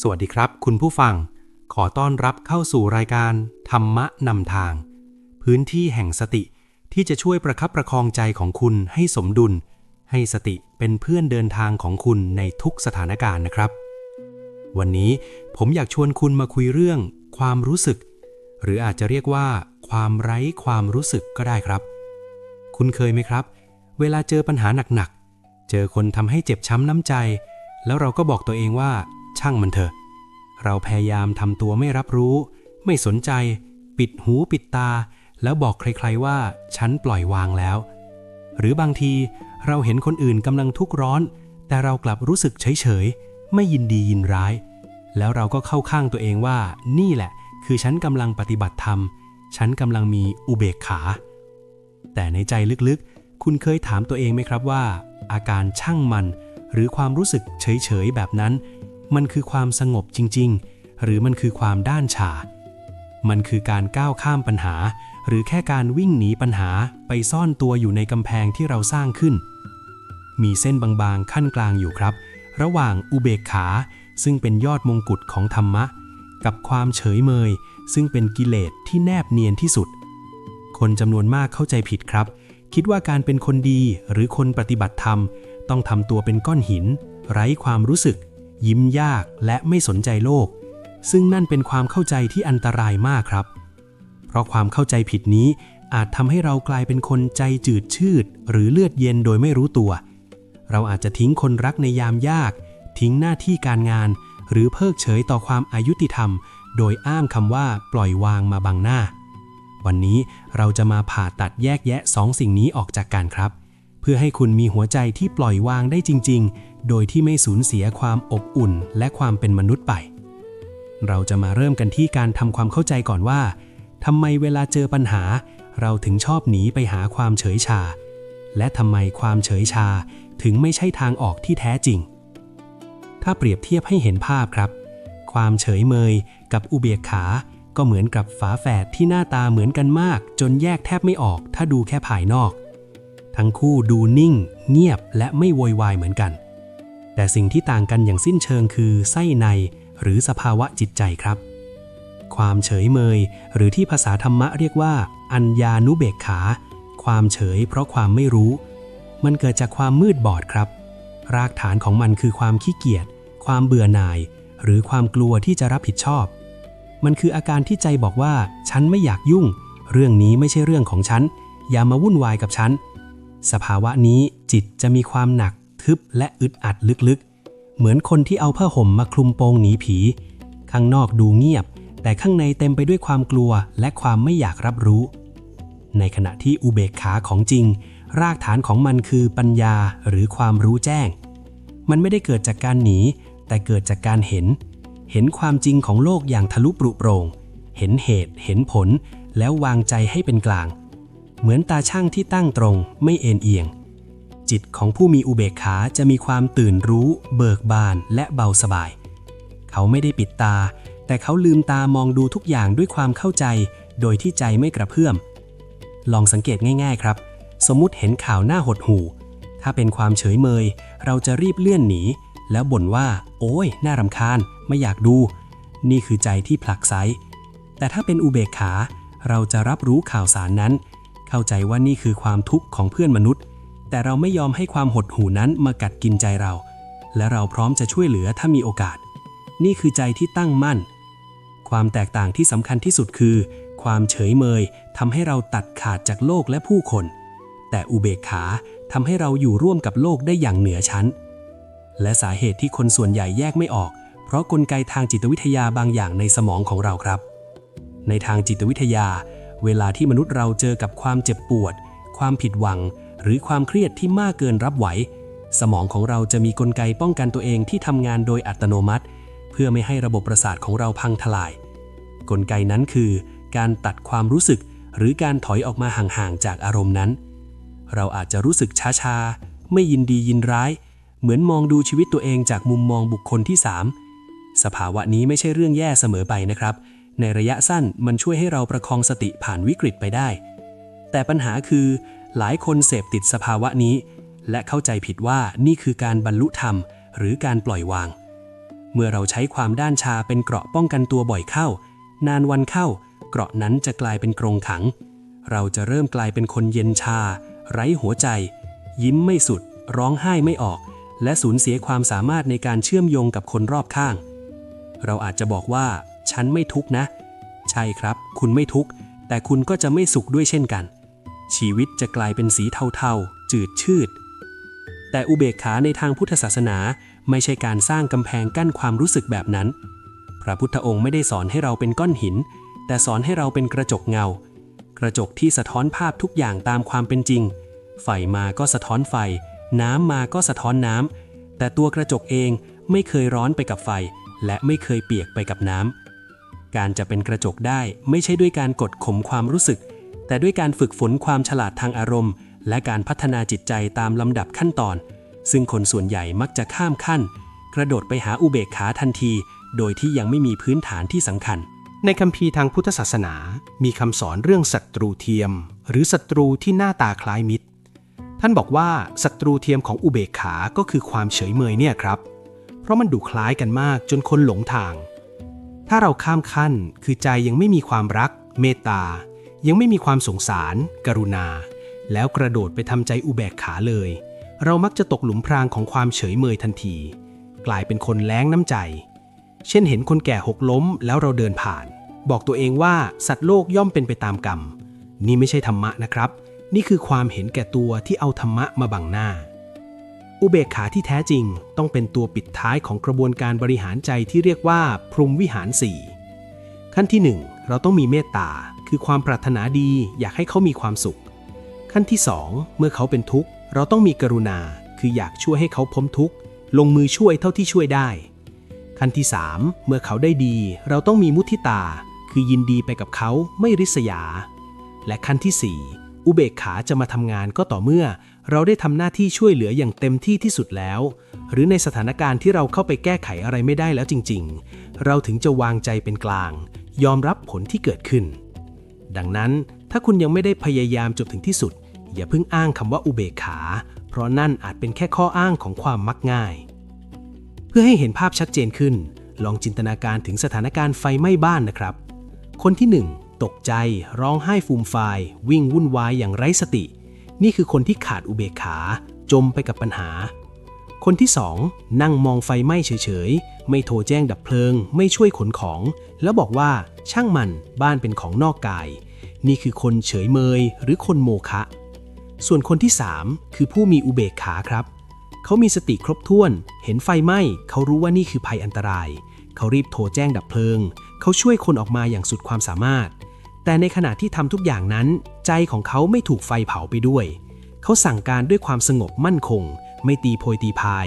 สวัสดีครับ คุณผู้ฟัง ขอต้อนรับเข้าสู่รายการ ธรรมะนำทาง พื้นที่แห่งสติที่จะช่วยประคับประคองใจของคุณให้สมดุล ให้สติเป็นเพื่อนเดินทางของคุณในทุกสถานการณ์นะครับ วันนี้ผมอยากชวนคุณมาคุยเรื่อง ความรู้สึก หรืออาจจะเรียกว่า ความไร้ความรู้สึกก็ได้ครับ คุณเคยไหมครับ เวลาเจอปัญหาหนักๆเจอคนทำให้เจ็บช้ำน้ำใจ แล้วเราก็บอกตัวเองว่า ช่างมันเถอะ เราพยายามทำตัวไม่รับรู้ ไม่สนใจ ปิดหูปิดตา แล้วบอกใครๆว่าฉันปล่อยวางแล้ว หรือบางทีเราเห็นคนอื่นกำลังทุกข์ร้อน แต่เรากลับรู้สึกเฉยๆ ไม่ยินดียินร้าย แล้วเราก็เข้าข้างตัวเองว่า นี่แหละ คือฉันกำลังปฏิบัติธรรม ฉันกำลังมีอุเบกขา แต่ในใจลึกๆ คุณเคยถามตัวเองไหมครับว่า อาการช่างมัน หรือความรู้สึกเฉยๆ แบบนั้น มันคือความสงบจริง ๆ หรือมันคือความด้านชามันคือการก้าวข้ามปัญหา หรือแค่การวิ่งหนีปัญหาไปซ่อนตัวอยู่ในกำแพงที่เราสร้างขึ้น มีเส้นบางๆขั้นกลางอยู่ครับ ระหว่างอุเบกขา ซึ่งเป็นยอดมงกุฎของธรรมะ กับความเฉยเมย ซึ่งเป็นกิเลสที่แนบเนียนที่สุด คนจำนวนมากเข้าใจผิดครับ คิดว่าการเป็นคนดีหรือคนปฏิบัติธรรม ต้องทำตัวเป็นก้อนหิน ไร้ความรู้สึก ยิ้มยากและไม่สนใจโลก ซึ่งนั่นเป็นความเข้าใจที่อันตรายมากครับ เพราะความเข้าใจผิดนี้อาจทำให้เรากลายเป็นคนใจจืดชืด หรือเลือดเย็นโดยไม่รู้ตัว เราอาจจะทิ้งคนรักในยามยาก ทิ้งหน้าที่การงาน หรือเพิกเฉยต่อความอายุติธรรม โดยอ้างคำว่าปล่อยวางมาบังหน้า วันนี้เราจะมาผ่าตัดแยกแยะสองสิ่งนี้ออกจากกันครับ พื่อให้คุณมีหัวใจที่ปล่อยวางได้จริง ๆ โดยที่ไม่สูญเสียความอบอุ่นและความเป็นมนุษย์ไป เราจะมาเริ่มกันที่การทำความเข้าใจก่อนว่าทำไมเวลาเจอปัญหา เราถึงชอบหนีไปหาความเฉยชา และทำไมความเฉยชาถึงไม่ใช่ทางออกที่แท้จริง ถ้าเปรียบเทียบให้เห็นภาพครับ ความเฉยเมยกับอุเบกขา ก็เหมือนกับฝาแฝดที่หน้าตาเหมือนกันมาก จนแยกแทบไม่ออก ถ้าดูแค่ภายนอก ทั้งคู่ดูนิ่ง เงียบและไม่โวยวายเหมือนกัน แต่สิ่งที่ต่างกันอย่างสิ้นเชิงคือไส้ในหรือสภาวะจิตใจครับ ความเฉยเมย หรือที่ภาษาธรรมะเรียกว่า อัญญานุเบกขา ความเฉยเพราะความไม่รู้ มันเกิดจากความมืดบอดครับ รากฐานของมันคือความขี้เกียจ ความเบื่อหน่าย หรือความกลัวที่จะรับผิดชอบ มันคืออาการที่ใจบอกว่า ฉันไม่อยากยุ่ง เรื่องนี้ไม่ใช่เรื่องของฉัน อย่ามาวุ่นวายกับฉัน สภาวะนี้จิตจะมีความหนักทึบและอึดอัดลึกๆ เหมือนคนที่เอาผ้าห่มมาคลุมโปงหนีผี ข้างนอกดูเงียบ แต่ข้างในเต็มไปด้วยความกลัวและความไม่อยากรับรู้ ในขณะที่อุเบกขาของจริง รากฐานของมันคือปัญญาหรือความรู้แจ้ง มันไม่ได้เกิดจากการหนี แต่เกิดจากการเห็น เห็นความจริงของโลกอย่างทะลุปรุโปร่งเห็นเหตุ เห็นผล แล้ววางใจให้เป็นกลาง เหมือนตาช่างที่ตั้งตรงไม่เอ็นเอียง จิตของผู้มีอุเบกขาจะมีความตื่นรู้ เบิกบานและเบาสบาย เขาไม่ได้ปิดตา แต่เขาลืมตามองดูทุกอย่างด้วยความเข้าใจ โดยที่ใจไม่กระเพื่อม ลองสังเกตง่าย ๆ ครับ สมมุติเห็นข่าวหน้าหดหู่ ถ้าเป็นความเฉยเมย เราจะรีบเลื่อนหนี แล้วบ่นว่า โอ้ยน่ารำคาญ ไม่อยากดู นี่คือใจที่ผลักไสแต่ถ้าเป็นอุเบกขา เราจะรับรู้ข่าวสารนั้น เข้าใจว่านี่คือความทุกข์ของเพื่อนมนุษย์ แต่เราไม่ยอมให้ความหดหู่นั้นมากัดกินใจเรา และเราพร้อมจะช่วยเหลือถ้ามีโอกาส นี่คือใจที่ตั้งมั่น ความแตกต่างที่สำคัญที่สุดคือ ความเฉยเมยทำให้เราตัดขาดจากโลกและผู้คน แต่อุเบกขาทำให้เราอยู่ร่วมกับโลกได้อย่างเหนือชั้น และสาเหตุที่คนส่วนใหญ่แยกไม่ออก เพราะกลไกทางจิตวิทยาบางอย่างในสมองของเราครับ ในทางจิตวิทยา เวลาที่มนุษย์เราเจอกับความเจ็บปวด ความผิดหวัง หรือความเครียดที่มากเกินรับไหว สมองของเราจะมีกลไกป้องกันตัวเองที่ทำงานโดยอัตโนมัติ เพื่อไม่ให้ระบบประสาทของเราพังทลาย กลไกนั้นคือ การตัดความรู้สึก หรือการถอยออกมาห่างๆจากอารมณ์นั้น เราอาจจะรู้สึกช้าๆไม่ยินดียินร้าย เหมือนมองดูชีวิตตัวเองจากมุมมองบุคคลที่ 3 สภาวะนี้ไม่ใช่เรื่องแย่เสมอไปนะครับ ในระยะสั้นมันช่วยให้เราประคองสติผ่านวิกฤตไปได้ แต่ปัญหาคือหลายคนเสพติดสภาวะนี้ และเข้าใจผิดว่านี่คือการบรรลุธรรม หรือการปล่อยวาง เมื่อเราใช้ความด้านชาเป็นเกราะป้องกันตัวบ่อยเข้า นานวันเข้า เกราะนั้นจะกลายเป็นกรงขัง เราจะเริ่มกลายเป็นคนเย็นชา ไร้หัวใจ ยิ้มไม่สุด ร้องไห้ไม่ออก และสูญเสียความสามารถในการเชื่อมโยงกับคนรอบข้าง เราอาจจะบอกว่า ฉันไม่ทุกนะ ใช่ครับ คุณไม่ทุก แต่คุณก็จะไม่สุขด้วยเช่นกัน ชีวิตจะกลายเป็นสีเทาๆ จืดชืด แต่อุเบกขาในทางพุทธศาสนาไม่ใช่การสร้างกำแพงกั้นความรู้สึกแบบนั้น พระพุทธองค์ไม่ได้สอนให้เราเป็นก้อนหิน แต่สอนให้เราเป็นกระจกเงา กระจกที่สะท้อนภาพทุกอย่างตามความเป็นจริง ไฟมาก็สะท้อนไฟ น้ำมาก็สะท้อนน้ำแต่ตัวกระจกเองไม่เคยร้อนไปกับไฟ และไม่เคยเปียกไปกับน้ำ การจะเป็นกระจกได้ไม่ใช่ด้วยการกดข่มความรู้สึก แต่ด้วยการฝึกฝนความฉลาดทางอารมณ์ และการพัฒนาจิตใจตามลำดับขั้นตอน ซึ่งคนส่วนใหญ่มักจะข้ามขั้น กระโดดไปหาอุเบกขาทันที โดยที่ยังไม่มีพื้นฐานที่สำคัญ ในคัมภีร์ทางพุทธศาสนา มีคำสอนเรื่องศัตรูเทียม หรือศัตรูที่หน้าตาคล้ายมิตร ท่านบอกว่าศัตรูเทียมของอุเบกขา ก็คือความเฉยเมยเนี่ยครับ เพราะมันดูคล้ายกันมากจนคนหลงทาง ถ้าเราข้ามขั้นคือใจยังไม่มีความรัก เมตตา ยังไม่มีความสงสาร กรุณา แล้วกระโดดไปทำใจอุเบกขาเลย เรามักจะตกหลุมพรางของความเฉยเมยทันที กลายเป็นคนแล้งน้ำใจ เช่นเห็นคนแก่หกล้มแล้วเราเดินผ่าน บอกตัวเองว่าสัตว์โลกย่อมเป็นไปตามกรรม นี่ไม่ใช่ธรรมะนะครับ นี่คือความเห็นแก่ตัวที่เอาธรรมะมาบังหน้า อุเบกขาที่แท้จริงต้องเป็นตัวปิดท้ายของกระบวนการบริหารใจที่เรียกว่า พรหมวิหารสี่ขั้นที่หนึ่งเราต้องมีเมตตา คือความปรารถนาดีอยากให้เขามีความสุข ขั้นที่สองเมื่อเขาเป็นทุกข์ เราต้องมีกรุณา คืออยากช่วยให้เขาพ้นทุกข์ ลงมือช่วยเท่าที่ช่วยได้ ขั้นที่ 3 เมื่อเขาได้ดี เราต้องมีมุทิตา คือยินดีไปกับเขาไม่ริษยา และขั้นที่ 4 อุเบกขาจะมาทำงานก็ต่อเมื่อ เราได้ทำหน้าที่ช่วยเหลืออย่างเต็มที่ที่สุดแล้ว หรือในสถานการณ์ที่เราเข้าไปแก้ไขอะไรไม่ได้แล้วจริง ๆ เราถึงจะวางใจเป็นกลาง ยอมรับผลที่เกิดขึ้น ดังนั้นถ้าคุณยังไม่ได้พยายามจบถึงที่สุด อย่าเพิ่งอ้างคำว่าอุเบกขา เพราะนั่นอาจเป็นแค่ข้ออ้างของความมักง่าย เพื่อให้เห็นภาพชัดเจนขึ้น ลองจินตนาการถึงสถานการณ์ไฟไหม้บ้านนะครับ คนที่ 1ตกใจ ร้องไห้ฟูมฟาย วิ่งวุ่นวายอย่างไร้สติ นี่คือคนที่ขาดอุเบกขา จมไปกับปัญหา คนที่ 2 นั่งมองไฟไหม้เฉยๆ ไม่โทรแจ้งดับเพลิง ไม่ช่วยขนของ แล้วบอกว่าช่างมันบ้านเป็นของนอกกาย นี่คือคนเฉยเมยหรือคนโมคะส่วนคนที่ 3 คือผู้มีอุเบกขาครับ เขามีสติครบถ้วน เห็นไฟไหม้เขารู้ว่านี่คือภัยอันตราย เขารีบโทรแจ้งดับเพลิง เขาช่วยคนออกมาอย่างสุดความสามารถ แต่ในขณะที่ทำทุกอย่างนั้น ใจของเขาไม่ถูกไฟเผาไปด้วย เขาสั่งการด้วยความสงบมั่นคง ไม่ตีโพยตีพาย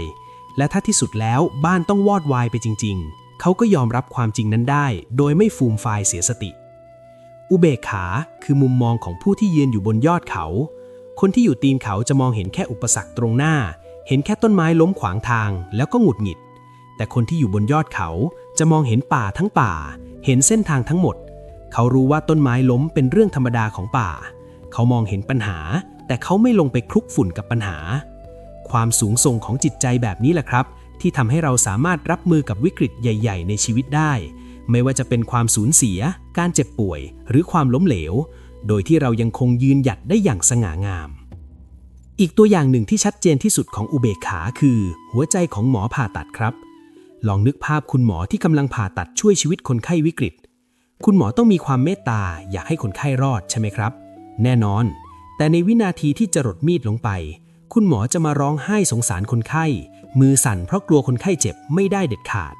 และถ้าที่สุดแล้วบ้านต้องวอดวายไปจริง ๆ เขาก็ยอมรับความจริงนั้นได้ โดยไม่ฟูมฟายเสียสติ อุเบกขาคือมุมมองของผู้ที่ยืนอยู่บนยอดเขา คนที่อยู่ตีนเขาจะมองเห็นแค่อุปสรรคตรงหน้า เห็นแค่ต้นไม้ล้มขวางทาง แล้วก็หงุดหงิด แต่คนที่อยู่บนยอดเขาจะมองเห็นป่าทั้งป่า เห็นเส้นทางทั้งหมด เขารู้ว่าต้นไม้ล้มเป็นเรื่องธรรมดาของป่า เขามองเห็นปัญหา แต่เขาไม่ลงไปคลุกฝุ่นกับปัญหา ความสูงส่งของจิตใจแบบนี้แหละครับ ที่ทำให้เราสามารถรับมือกับวิกฤตใหญ่ ๆ ในชีวิตได้ ไม่ว่าจะเป็นความสูญเสีย การเจ็บป่วย หรือความล้มเหลว โดยที่เรายังคงยืนหยัดได้อย่างสง่างาม อีกตัวอย่างหนึ่งที่ชัดเจนที่สุดของอุเบกขาคือ หัวใจของหมอผ่าตัดครับ ลองนึกภาพคุณหมอที่กำลังผ่าตัดช่วยชีวิตคนไข้วิกฤต คุณหมอต้องมีความเมตตาอยากให้คนไข้รอดใช่ไหมครับ แน่นอน แต่ในวินาทีที่จะรดมีดลงไป คุณหมอจะมาร้องไห้สงสารคนไข้ มือสั่นเพราะกลัวคนไข้เจ็บไม่ได้เด็ดขาด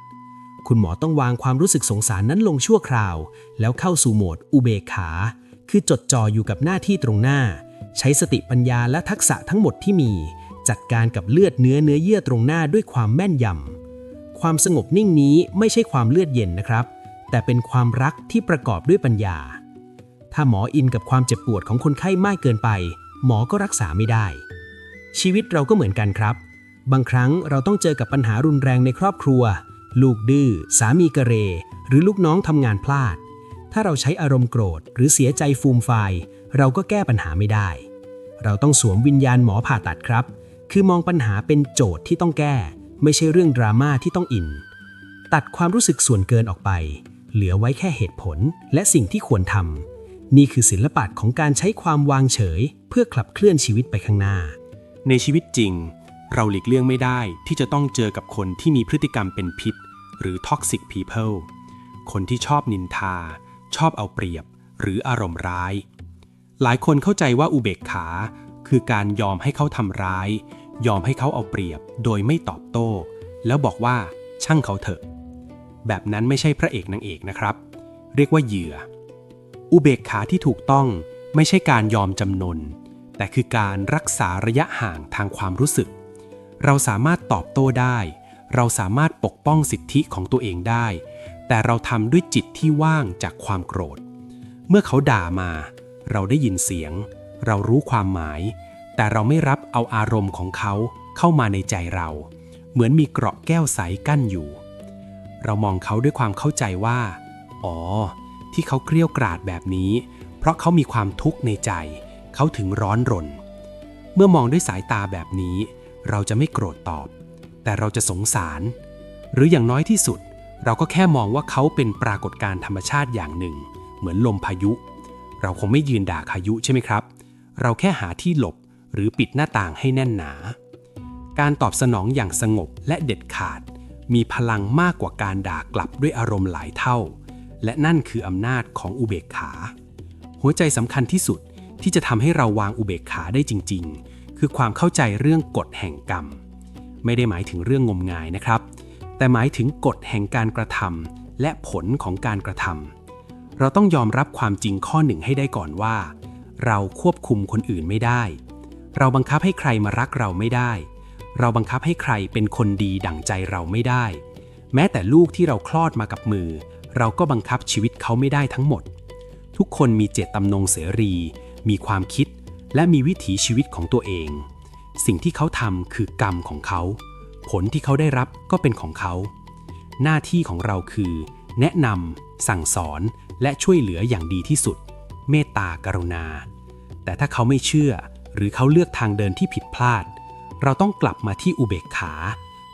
คุณหมอต้องวางความรู้สึกสงสารนั้นลงชั่วคราว แล้วเข้าสู่โหมดอุเบกขา คือจดจ่ออยู่กับหน้าที่ตรงหน้า ใช้สติปัญญาและทักษะทั้งหมดที่มี จัดการกับเลือดเนื้อเนื้อเยื่อตรงหน้าด้วยความแม่นยำความสงบนิ่งนี้ไม่ใช่ความเลือดเย็นนะครับ แต่เป็นความรักที่ประกอบด้วยปัญญา ถ้าหมออินกับความเจ็บปวดของคนไข้มากเกินไป หมอก็รักษาไม่ได้ ชีวิตเราก็เหมือนกันครับ บางครั้งเราต้องเจอกับปัญหารุนแรงในครอบครัว ลูกดื้อ สามีกระเร หรือลูกน้องทำงานพลาด ถ้าเราใช้อารมณ์โกรธ หรือเสียใจฟูมไฟเราก็แก้ปัญหาไม่ได้ เราต้องสวมวิญญาณหมอผ่าตัดครับ คือมองปัญหาเป็นโจทย์ที่ต้องแก้ ไม่ใช่เรื่องดราม่าที่ต้องอิน ตัดความรู้สึกส่วนเกินออกไป เหลือไว้แค่เหตุผลและสิ่งที่ควรทำ นี่คือศิลปะของการใช้ความวางเฉย เพื่อขับเคลื่อนชีวิตไปข้างหน้า ในชีวิตจริง เราหลีกเลี่ยงไม่ได้ที่จะต้องเจอกับคนที่มีพฤติกรรมเป็นพิษ หรือ toxic people คนที่ชอบนินทา ชอบเอาเปรียบ หรืออารมณ์ร้าย หลายคนเข้าใจว่าอุเบกขา คือการยอมให้เขาทำร้าย ยอมให้เขาเอาเปรียบ โดยไม่ตอบโต้ แล้วบอกว่าช่างเขาเถอะ แบบนั้นไม่ใช่พระเอกนางเอกนะครับ เรียกว่าเหยื่อ อุเบกขาที่ถูกต้องไม่ใช่การยอมจำนน แต่คือการรักษาระยะห่างทางความรู้สึก เราสามารถตอบโต้ได้ เราสามารถปกป้องสิทธิของตัวเองได้ แต่เราทำด้วยจิตที่ว่างจากความโกรธ เมื่อเขาด่ามา เราได้ยินเสียง เรารู้ความหมาย แต่เราไม่รับเอาอารมณ์ของเขาเข้ามาในใจเรา เหมือนมีเกราะแก้วใสกั้นอยู่ เรามองเขาด้วยความเข้าใจว่า อ๋อ ที่เขาเกรี้ยวกราดแบบนี้ เพราะเขามีความทุกข์ในใจ เขาถึงร้อนรน เมื่อมองด้วยสายตาแบบนี้ เราจะไม่โกรธตอบ แต่เราจะสงสาร หรืออย่างน้อยที่สุด เราก็แค่มองว่าเขาเป็นปรากฏการธรรมชาติอย่างหนึ่ง เหมือนลมพายุ เราคงไม่ยืนด่าพายุใช่ไหมครับ เราแค่หาที่หลบหรือปิดหน้าต่างให้แน่นหนา การตอบสนองอย่างสงบและเด็ดขาด มีพลังมากกว่าการด่ากลับด้วยอารมณ์หลายเท่า และนั่นคืออำนาจของอุเบกขา หัวใจสำคัญที่สุดที่จะทำให้เราวางอุเบกขาได้จริง ๆ คือความเข้าใจเรื่องกฎแห่งกรรม ไม่ได้หมายถึงเรื่องงมงายนะครับ แต่หมายถึงกฎแห่งการกระทำและผลของการกระทำเราต้องยอมรับความจริงข้อหนึ่งให้ได้ก่อนว่า เราควบคุมคนอื่นไม่ได้ เราบังคับให้ใครมารักเราไม่ได้ เราบังคับให้ใครเป็นคนดีดั่งใจเราไม่ได้ แม้แต่ลูกที่เราคลอดมากับมือ เราก็บังคับชีวิตเขาไม่ได้ทั้งหมด ทุกคนมีเจตจำนงเสรี มีความคิด และมีวิถีชีวิตของตัวเอง สิ่งที่เขาทำคือกรรมของเขา ผลที่เขาได้รับก็เป็นของเขา หน้าที่ของเราคือ แนะนำสั่งสอนและช่วยเหลืออย่างดีที่สุด เมตตากรุณา แต่ถ้าเขาไม่เชื่อ หรือเขาเลือกทางเดินที่ผิดพลาด เราต้องกลับมาที่อุเบกขา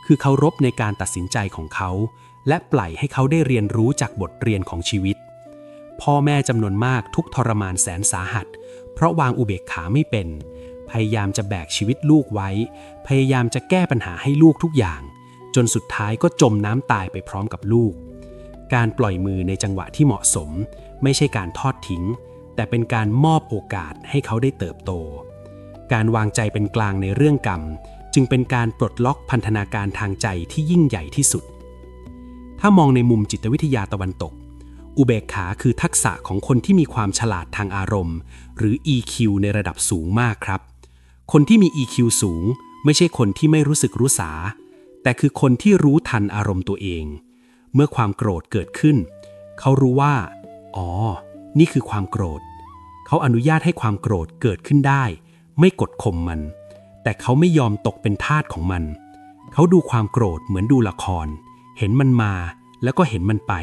คือเคารพในการตัดสินใจของเขา และปล่อยให้เขาได้เรียนรู้จากบทเรียนของชีวิต พ่อแม่จำนวนมากทุกทรมานแสนสาหัส เพราะวางอุเบกขาไม่เป็น พยายามจะแบกชีวิตลูกไว้ พยายามจะแก้ปัญหาให้ลูกทุกอย่าง จนสุดท้ายก็จมน้ำตายไปพร้อมกับลูก การปล่อยมือในจังหวะที่เหมาะสม ไม่ใช่การทอดทิ้ง แต่เป็นการมอบโอกาสให้เขาได้เติบโต การวางใจเป็นกลางในเรื่องกรรม จึงเป็นการปลดล็อกพันธนาการทางใจที่ยิ่งใหญ่ที่สุด ถ้ามองในมุมจิตวิทยาตะวันตก อุเบกขาคือทักษะของคนที่มีความฉลาดทางอารมณ์ หรือ EQ ในระดับสูงมากครับ คนที่มี EQ สูง ไม่ใช่คนที่ไม่รู้สึกรู้สา แต่คือคนที่รู้ทันอารมณ์ตัวเอง เมื่อความโกรธเกิดขึ้น เขารู้ว่า อ๋อ นี่คือความโกรธ เขาอนุญาตให้ความโกรธเกิดขึ้นได้ ไม่กดข่มมัน แต่เขาไม่ยอมตกเป็นทาสของมัน เขาดูความโกรธเหมือนดูละคร เห็นมันมาแล้วก็เห็นมันไป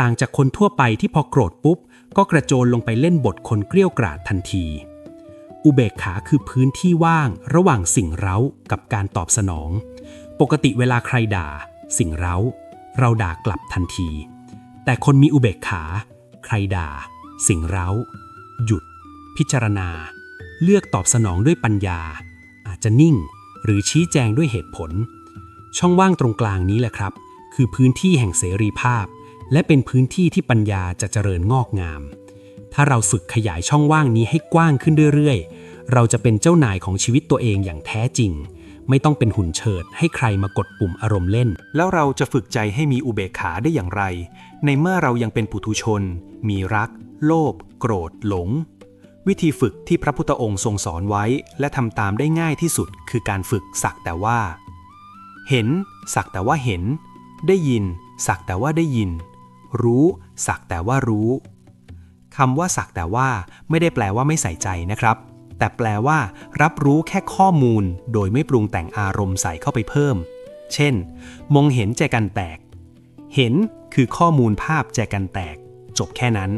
ต่างจากคนทั่วไปที่พอโกรธปุ๊บ ก็กระโจนลงไปเล่นบทคนเกลี้ยวกราดทันที อุเบกขาคือพื้นที่ว่างระหว่างสิ่งเร้ากับการตอบสนอง ปกติเวลาใครด่า สิ่งเร้า เราด่ากลับทันที แต่คนมีอุเบกขา ใครด่า สิ่งเร้า หยุด พิจารณา เลือกตอบสนองด้วยปัญญา อาจจะนิ่ง หรือชี้แจงด้วยเหตุผล ช่องว่างตรงกลางนี้แหละครับ คือพื้นที่แห่งเสรีภาพ และเป็นพื้นที่ที่ปัญญาจะเจริญงอกงาม ถ้าเราฝึกขยายช่องว่างนี้ให้กว้างขึ้นเรื่อยๆ เราจะเป็นเจ้านายของชีวิตตัวเองอย่างแท้จริง ไม่ต้องเป็นหุ่นเฉิด ให้ใครมากดปุ่มอารมณ์เล่น แล้วเราจะฝึกใจให้มีอุเบกขาได้อย่างไร ในเมื่อเรายังเป็นปุถุชน มีรัก โลภโกรธ หลง วิธีฝึกที่พระพุทธองค์ทรงสอนไว้ และทำตามได้ง่ายที่สุดคือการฝึกสักแต่ว่า เห็น สักแต่ว่าเห็น ได้ยิน สักแต่ว่าได้ยิน รู้ สักแต่ว่ารู้คำว่าสักแต่ว่าไม่ได้แปลว่าไม่ใส่ใจนะครับ แต่แปลว่า รับรู้แค่ข้อมูล โดยไม่ปรุงแต่งอารมณ์ใส่เข้าไปเพิ่ม เช่น มองเห็นแจกันแตก เห็นคือข้อมูลภาพแจกันแตก จบแค่นั้น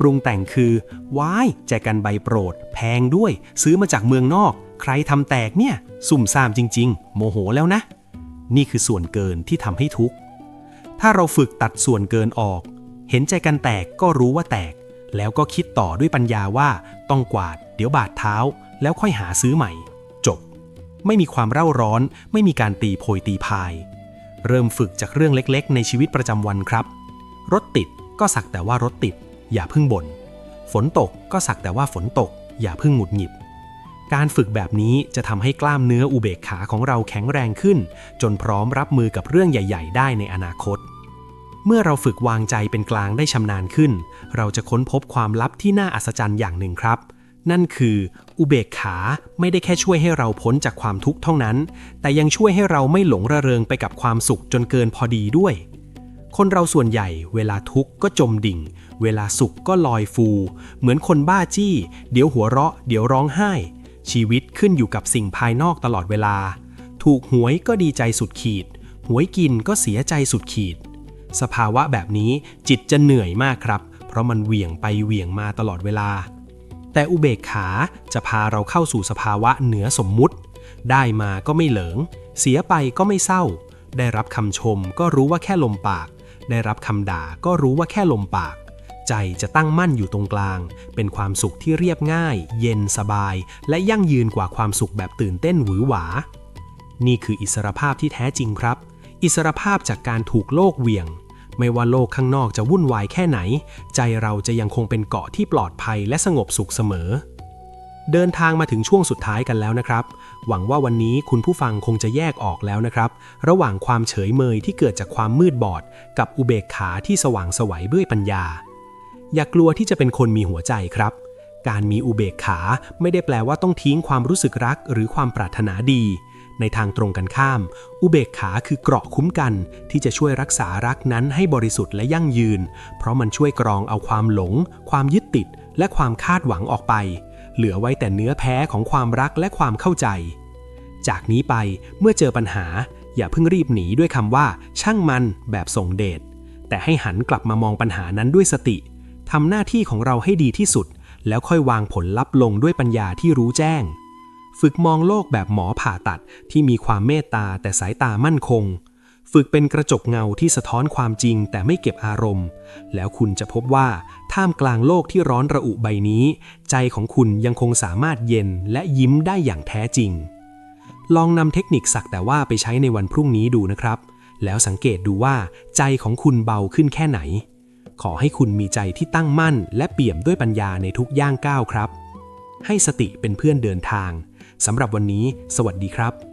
ปรุงแต่งคือว้ายแจกันใบโปรด แพงด้วย ซื้อมาจากเมืองนอก ใครทำแตกเนี่ย สุ่มซ่ามจริง ๆ โมโหแล้วนะ นี่คือส่วนเกินที่ทำให้ทุกข์ ถ้าเราฝึกตัดส่วนเกินออก เห็นใจกันแตกก็รู้ว่าแตก แล้วก็คิดต่อด้วยปัญญาว่าต้องกวาด เดี๋ยวบาดเท้า แล้วค่อยหาซื้อใหม่ จบ ไม่มีความเร่าร้อน ไม่มีการตีโพยตีพาย เริ่มฝึกจากเรื่องเล็กๆ ในชีวิตประจำวันครับ รถติดก็สักแต่ว่ารถติด อย่าพิ่งบ่นฝนตกก็สักแต่ว่าฝนตก อย่าพิ่งหงุดหงิด การฝึกแบบนี้จะทำให้กล้ามเนื้ออุเบกขาของเราแข็งแรงขึ้น จนพร้อมรับมือกับเรื่องใหญ่ ๆ ได้ในอนาคต เมื่อเราฝึกวางใจเป็นกลางได้ชำนาญขึ้น เราจะค้นพบความลับที่น่าอัศจรรย์อย่างหนึ่งครับนั่นคือ อุเบกขาไม่ได้แค่ช่วยให้เราพ้นจากความทุกข์เท่านั้น แต่ยังช่วยให้เราไม่หลงระเริงไปกับความสุขจนเกินพอดีด้วย คนเราส่วนใหญ่เวลาทุกข์ก็จมดิ่ง เวลาสุขก็ลอยฟู เหมือนคนบ้าจี้ เดี๋ยวหัวเราะ เดี๋ยวร้องไห้ ชีวิตขึ้นอยู่กับสิ่งภายนอกตลอดเวลา ถูกหวยก็ดีใจสุดขีด หวยกินก็เสียใจสุดขีด สภาวะแบบนี้จิตจะเหนื่อยมากครับ เพราะมันเหวี่ยงไปเหวี่ยงมาตลอดเวลา แต่อุเบกขาจะพาเราเข้าสู่สภาวะเหนือสมมุติ ได้มาก็ไม่เหลิง เสียไปก็ไม่เศร้า ได้รับคำชมก็รู้ว่าแค่ลมปาก ได้รับคำด่าก็รู้ว่าแค่ลมปาก ใจจะตั้งมั่นอยู่ตรงกลาง เป็นความสุขที่เรียบง่าย เย็นสบาย และยั่งยืนกว่าความสุขแบบตื่นเต้นหวือหวา นี่คืออิสรภาพที่แท้จริงครับ อิสรภาพจากการถูกโลกเหวี่ยง ไม่ว่าโลกข้างนอกจะวุ่นวายแค่ไหน ใจเราจะยังคงเป็นเกาะที่ปลอดภัยและสงบสุขเสมอเดินทางมาถึงช่วงสุดท้ายกันแล้วนะครับ หวังว่าวันนี้คุณผู้ฟังคงจะแยกออกแล้วนะครับ ระหว่างความเฉยเมยที่เกิดจากความมืดบอด กับอุเบกขาที่สว่างสวัยด้วยปัญญา อย่ากลัวที่จะเป็นคนมีหัวใจครับ การมีอุเบกขาไม่ได้แปลว่าต้องทิ้งความรู้สึกรักหรือความปรารถนาดี ในทางตรงกันข้าม อุเบกขาคือเกราะคุ้มกัน ที่จะช่วยรักษารักนั้นให้บริสุทธิ์และยั่งยืน เพราะมันช่วยกรองเอาความหลง ความยึดติด และความคาดหวังออกไป เหลือไว้แต่เนื้อแพ้ของความรักและความเข้าใจ จากนี้ไปเมื่อเจอปัญหาอย่าเพิ่งรีบหนีด้วยคำว่า ช่างมันแบบส่งเดชแต่ให้หันกลับมามองปัญหานั้นด้วยสติทำหน้าที่ของเราให้ดีที่สุด แล้วค่อยวางผลลัพธ์ลงด้วยปัญญาที่รู้แจ้ง ฝึกมองโลกแบบหมอผ่าตัดที่มีความเมตตาแต่สายตามั่นคง ฝึกเป็นกระจกเงาที่สะท้อนความจริงแต่ไม่เก็บอารมณ์ แล้วคุณจะพบว่าท่ามกลางโลกที่ร้อนระอุใบนี้ ใจของคุณยังคงสามารถเย็นและยิ้มได้อย่างแท้จริง ลองนำเทคนิคสักแต่ว่าไปใช้ในวันพรุ่งนี้ดูนะครับ แล้วสังเกตดูว่า ใจของคุณเบาขึ้นแค่ไหน ขอให้คุณมีใจที่ตั้งมั่น และเปี่ยมด้วยปัญญาในทุกย่างก้าวครับ ให้สติเป็นเพื่อนเดินทางสำหรับวันนี้ สวัสดีครับ